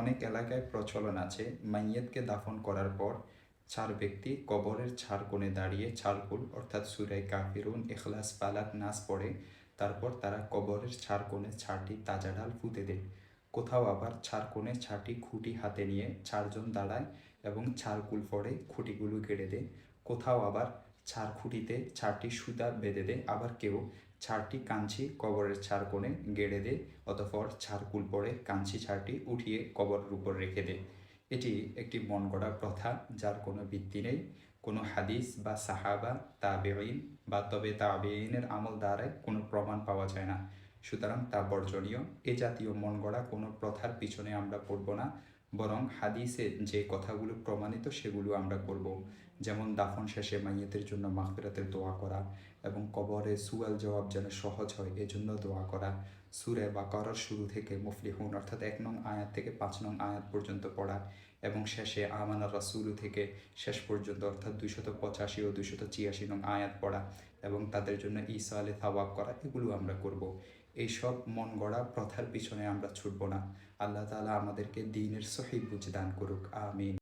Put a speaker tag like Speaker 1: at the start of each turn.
Speaker 1: অনেক এলাকায় প্রচলন আছে। মাইয়েতকে দাফন করার পর চার ব্যক্তি কবরের ছাড় কোণে দাঁড়িয়ে ছাড়কুল অর্থাৎ সুরাই কাফিরুন এখলাস পালাক নাচ পড়ে। তারপর তারা কবরের ছাড় কোণে ছাড়টি তাজা ডাল ফুতে দেয়। কোথাও আবার ছাড় কোণে ছাড়টি খুঁটি হাতে নিয়ে চারজন দাঁড়ায় এবং ছাড়কুল পড়ে খুঁটিগুলো কেড়ে দেয়। কোথাও আবার ছাড় খুঁটিতে ছাড়টি সুতা বেঁধে দেয়। আবার কেউ ছাড়টি কাঞ্চি কবরের ছাড় কোণে গেড়ে দেয় অতঃপর ছাড়কুল পড়ে কাঞ্চি ছাড়টি উঠিয়ে কবরের উপর রেখে দেয় এটি একটি মন গড়া প্রথা যার কোনো ভিত্তি নেই। কোনো হাদিস বা সাহাবা তাবেইন বা তবে তাবেইনের আমল দ্বারায় কোনো প্রমাণ পাওয়া যায় না। সুতরাং তা বর্জনীয়। এ জাতীয় মন গড়া কোনো প্রথার পিছনে আমরা পড়ব না। বরং হাদিসে যে কথাগুলো প্রমাণিত, সেগুলো আমরা করব। যেমন দাফন শেষে মাইয়েতের জন্য মাহফিরাতের দোয়া করা এবং কবরে সুয়াল জবাব যেন সহজ হয়, এজন্য দোয়া করা। সুরে বা করার শুরু থেকে মুফলিহুন, অর্থাৎ এক নং আয়াত থেকে পাঁচ নং আয়াত পর্যন্ত পড়া। এবং শেষে আমানা রাসুলু থেকে শেষ পর্যন্ত, অর্থাৎ দুইশত পঁচাশি ও দুইশত ছিয়াশি নং আয়াত পড়া এবং তাদের জন্য ঈসা আলে থাওয়াব করা, এগুলো আমরা করব। এই সব মন গড়া প্রথার পিছনে আমরা ছুটব না। আল্লাহ তালা আমাদেরকে দিনের সহি বুঝ দান করুক। আমিন।